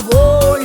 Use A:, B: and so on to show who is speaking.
A: волі.